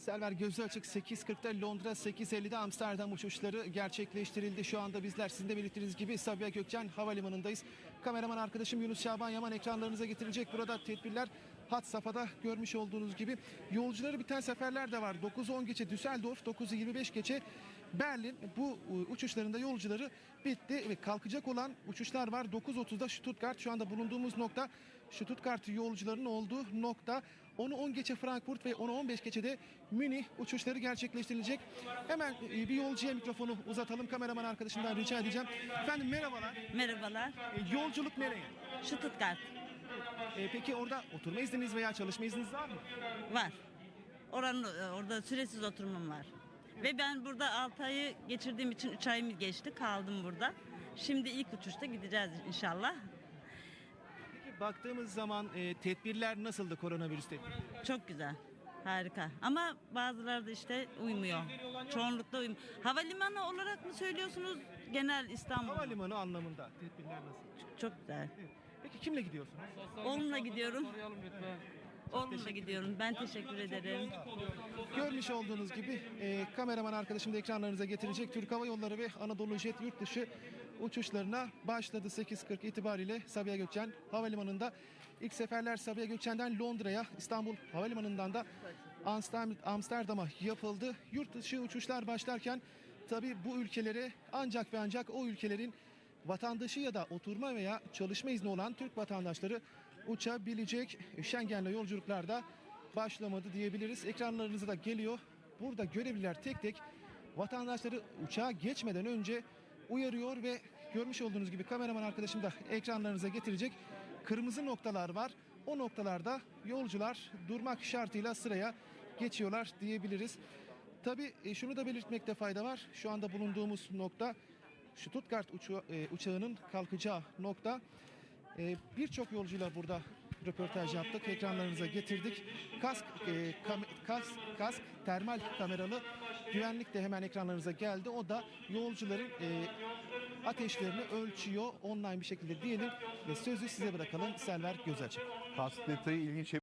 Selver gözü açık 8.40'da Londra 8.50'de Amsterdam uçuşları gerçekleştirildi. Şu anda bizler sizin de belirttiğiniz gibi Sabiha Gökçen Havalimanı'ndayız. Kameraman arkadaşım Yunus Şaban Yaman ekranlarınıza getirecek. Burada tedbirler hat safhada görmüş olduğunuz gibi. Yolcuları biten seferler de var. 9.10 geçe Düsseldorf, 9.25 geçe Berlin. Bu e, uçuşlarında yolcuları bitti ve kalkacak olan uçuşlar var. 9.30'da Stuttgart şu anda bulunduğumuz nokta Stuttgart yolcularının olduğu nokta. 10'u 10 geçe Frankfurt ve 10'u 15 geçe de Münih uçuşları gerçekleştirilecek. Hemen e, bir yolcuya mikrofonu uzatalım. Kameraman arkadaşımdan rica edeceğim. Efendim merhabalar. Merhabalar. E, Yolculuk nereye? Stuttgart E, Peki orada oturma izniniz veya çalışma izniniz var mı? var. Oranın e, orada süresiz oturumum var. Ve ben burada 6 ayı geçirdiğim için 3 ayım geçti. Kaldım burada. Şimdi ilk uçuşta gideceğiz inşallah. Peki baktığımız zaman e, tedbirler nasıldı koronavirüs tedbiri? Çok güzel. Harika. Ama bazıları da işte uymuyor. Çoğunlukla uymuyor. Havalimanı olarak mı söylüyorsunuz? Genel İstanbul. Havalimanı anlamında tedbirler nasıl? Çok güzel. Evet. Peki kimle gidiyorsunuz? Oğlumla gidiyorum. Oğlumla gidiyorum. Ben teşekkür ederim. Görmüş olduğunuz gibi e, kameraman arkadaşım da ekranlarınıza getirecek. Türk Hava Yolları ve Anadolu Jet yurt dışı uçuşlarına başladı 8.40 itibariyle Sabiha Gökçen Havalimanı'nda. İlk seferler Sabiha Gökçen'den Londra'ya, İstanbul Havalimanı'ndan da Amsterdam- Amsterdam'a yapıldı. Yurt dışı uçuşlar başlarken tabi bu ülkelere ancak ve ancak o ülkelerin vatandaşı ya da oturma veya çalışma izni olan Türk vatandaşları uçabilecek. Schengen'le yolculuklarda başlamadı diyebiliriz. Ekranlarınıza da geliyor. Burada görevliler tek tek vatandaşları uçağa geçmeden önce uyarıyor ve görmüş olduğunuz gibi kameraman arkadaşım da ekranlarınıza getirecek. Kırmızı noktalar var. O noktalarda yolcular durmak şartıyla sıraya geçiyorlar diyebiliriz. Tabii e, şunu da belirtmekte fayda var. Şu anda bulunduğumuz nokta Stuttgart uçağı- e, uçağının kalkacağı nokta. E, Birçok yolcuyla burada röportaj yaptık. Ekranlarınıza getirdik. Kask, e, kam- kask, kask termal kameralı güvenlik de hemen ekranlarınıza geldi. O da yolcuların e, ateşlerini ölçüyor online bir şekilde diyelim ve sözü size bırakalım. Selver Gözaçık. Kask detayı ilginç